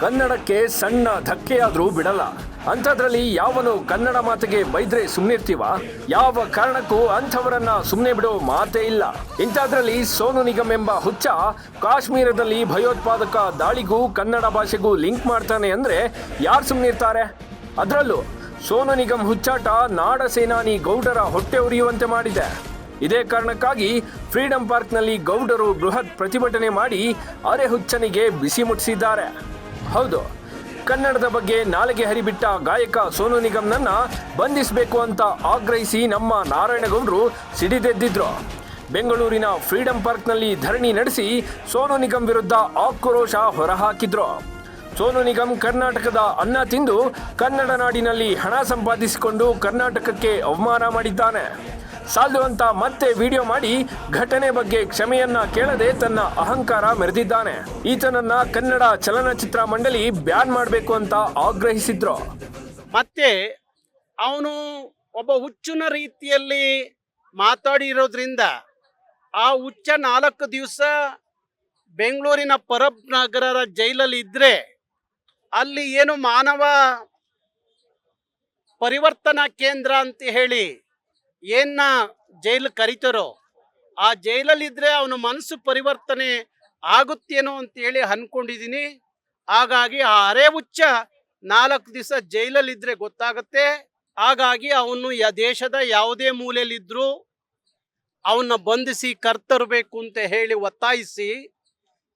ಕನ್ನಡಕ್ಕೆ ಸಣ್ಣ ಧಕ್ಕೆಯಾದ್ರೂ ಬಿಡಲ್ಲ. ಅಂಥದ್ರಲ್ಲಿ ಯಾವನು ಕನ್ನಡ ಮಾತಿಗೆ ಬೈದ್ರೆ ಸುಮ್ಮನಿರ್ತೀವ ಯಾವ ಕಾರಣಕ್ಕೂ ಅಂಥವರನ್ನ ಸುಮ್ಮನೆ ಬಿಡೋ ಮಾತೇ ಇಲ್ಲ. ಇಂಥದ್ರಲ್ಲಿ ಸೋನು ನಿಗಮ್ ಎಂಬ ಹುಚ್ಚ ಕಾಶ್ಮೀರದಲ್ಲಿ ಭಯೋತ್ಪಾದಕ ದಾಳಿಗೂ ಕನ್ನಡ ಭಾಷೆಗೂ ಲಿಂಕ್ ಮಾಡ್ತಾನೆ ಅಂದ್ರೆ ಯಾರು ಸುಮ್ಮನಿರ್ತಾರೆ ಅದರಲ್ಲೂ ಸೋನು ನಿಗಮ್ ಹುಚ್ಚಾಟ ನಾಡ ಸೇನಾನಿ ಗೌಡರ ಹೊಟ್ಟೆ ಉರಿಯುವಂತೆ ಮಾಡಿದೆ. ಇದೇ ಕಾರಣಕ್ಕಾಗಿ ಫ್ರೀಡಂ ಪಾರ್ಕ್ನಲ್ಲಿ ಗೌಡರು ಬೃಹತ್ ಪ್ರತಿಭಟನೆ ಮಾಡಿ ಅರೆ ಹುಚ್ಚನಿಗೆ ಬಿಸಿ ಮುಟ್ಟಿಸಿದ್ದಾರೆ. ಹೌದು. ಕನ್ನಡದ ಬಗ್ಗೆ ನಾಲಿಗೆ ಹರಿಬಿಟ್ಟ ಗಾಯಕ ಸೋನು ನಿಗಮ್ನನ್ನ ಬಂಧಿಸಬೇಕು ಅಂತ ಆಗ್ರಹಿಸಿ ನಮ್ಮ ನಾರಾಯಣಗೌಡರು ಸಿಡಿದೆದ್ದಿದ್ರು. ಬೆಂಗಳೂರಿನ ಫ್ರೀಡಂ ಪಾರ್ಕ್ನಲ್ಲಿ ಧರಣಿ ನಡೆಸಿ ಸೋನು ನಿಗಮ್ ವಿರುದ್ಧ ಆಕ್ರೋಶ ಹೊರಹಾಕಿದ್ರು. ಸೋನು ನಿಗಮ್ ಕರ್ನಾಟಕದ ಅನ್ನ ತಿಂದು ಕನ್ನಡ ನಾಡಿನಲ್ಲಿ ಹಣ ಸಂಪಾದಿಸಿಕೊಂಡು ಕರ್ನಾಟಕಕ್ಕೆ ಅವಮಾನ ಮಾಡಿದ್ದಾನೆ. ಸಾಲದು ಅಂತ ಮತ್ತೆ ವಿಡಿಯೋ ಮಾಡಿ ಘಟನೆ ಬಗ್ಗೆ ಕ್ಷಮೆಯನ್ನ ಕೇಳದೆ ತನ್ನ ಅಹಂಕಾರ ಮೆರೆದಿದ್ದಾನೆ. ಈತನನ್ನ ಕನ್ನಡ ಚಲನಚಿತ್ರ ಮಂಡಳಿ ಬ್ಯಾನ್ ಮಾಡಬೇಕು ಅಂತ ಆಗ್ರಹಿಸಿದ್ರು. ಮತ್ತೆ ಅವನು ಒಬ್ಬ ಹುಚ್ಚುನ ರೀತಿಯಲ್ಲಿ ಮಾತಾಡಿರೋದ್ರಿಂದ ಆ ಹುಚ್ಚ ನಾಲ್ಕು ದಿವಸ ಬೆಂಗಳೂರಿನ ಪರಬ್ ನಗರರ ಜೈಲಲ್ಲಿ ಇದ್ರೆ ಅಲ್ಲಿ ಏನು ಮಾನವ ಪರಿವರ್ತನಾ ಕೇಂದ್ರ ಅಂತ ಹೇಳಿ ಏನ ಜೈಲು ಕರಿತಾರೋ ಆ ಜೈಲಲ್ಲಿದ್ದರೆ ಅವನ ಮನಸ್ಸು ಪರಿವರ್ತನೆ ಆಗುತ್ತೇನೋ ಅಂತ ಹೇಳಿ ಅನ್ಕೊಂಡಿದ್ದೀನಿ. ಹಾಗಾಗಿ ಆ ಅರೆ ಹುಚ್ಚ ನಾಲ್ಕು ದಿವಸ ಜೈಲಲ್ಲಿದ್ದರೆ ಗೊತ್ತಾಗುತ್ತೆ. ಹಾಗಾಗಿ ಅವನು ಯ ದೇಶದ ಯಾವುದೇ ಮೂಲೆಯಲ್ಲಿದ್ದರೂ ಅವನ್ನ ಬಂಧಿಸಿ ಕರ್ತರಬೇಕು ಅಂತ ಹೇಳಿ ಒತ್ತಾಯಿಸಿ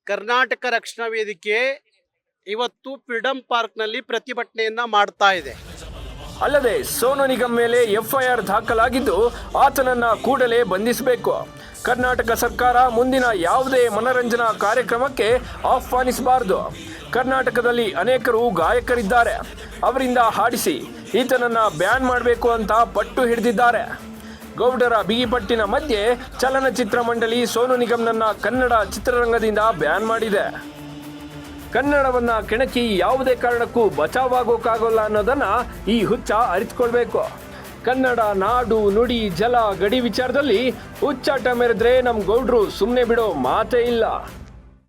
ಕರ್ನಾಟಕ ರಕ್ಷಣಾ ವೇದಿಕೆ ಇವತ್ತು ಫ್ರೀಡಂ ಪಾರ್ಕ್ನಲ್ಲಿ ಪ್ರತಿಭಟನೆಯನ್ನ ಮಾಡ್ತಾ ಇದೆ. ಅಲ್ಲದೆ ಸೋನು ನಿಗಮ್ ಮೇಲೆ ಎಫ್ಐಆರ್ ದಾಖಲಾಗಿದ್ದು ಆತನನ್ನ ಕೂಡಲೇ ಬಂಧಿಸಬೇಕು. ಕರ್ನಾಟಕ ಸರ್ಕಾರ ಮುಂದಿನ ಯಾವುದೇ ಮನರಂಜನಾ ಕಾರ್ಯಕ್ರಮಕ್ಕೆ ಆಹ್ವಾನಿಸಬಾರದು. ಕರ್ನಾಟಕದಲ್ಲಿ ಅನೇಕರು ಗಾಯಕರಿದ್ದಾರೆ. ಅವರಿಂದ ಹಾಡಿಸಿ ಈತನನ್ನ ಬ್ಯಾನ್ ಮಾಡಬೇಕು ಅಂತ ಪಟ್ಟು ಹಿಡಿದಿದ್ದಾರೆ. ಗೌಡರ ಬಿಗಿಪಟ್ಟಿನ ಮಧ್ಯೆ ಚಲನಚಿತ್ರ ಮಂಡಳಿ ಸೋನು ನಿಗಮ್ನನ್ನ ಕನ್ನಡ ಚಿತ್ರರಂಗದಿಂದ ಬ್ಯಾನ್ ಮಾಡಿದೆ. ಕನ್ನಡವನ್ನ ಕೆಣಕಿ ಯಾವುದೇ ಕಾರಣಕ್ಕೂ ಬಚಾವಾಗೋಕ್ಕಾಗೋಲ್ಲ ಅನ್ನೋದನ್ನ ಈ ಹುಚ್ಚ ಅರಿತುಕೊಳ್ಬೇಕು. ಕನ್ನಡ, ನಾಡು, ನುಡಿ, ಜಲ, ಗಡಿ ವಿಚಾರದಲ್ಲಿ ಹುಚ್ಚಾಟ ಮೆರೆದ್ರೆ ನಮ್ ಗೌಡ್ರು ಸುಮ್ಮನೆ ಬಿಡೋ ಮಾತೇ ಇಲ್ಲ.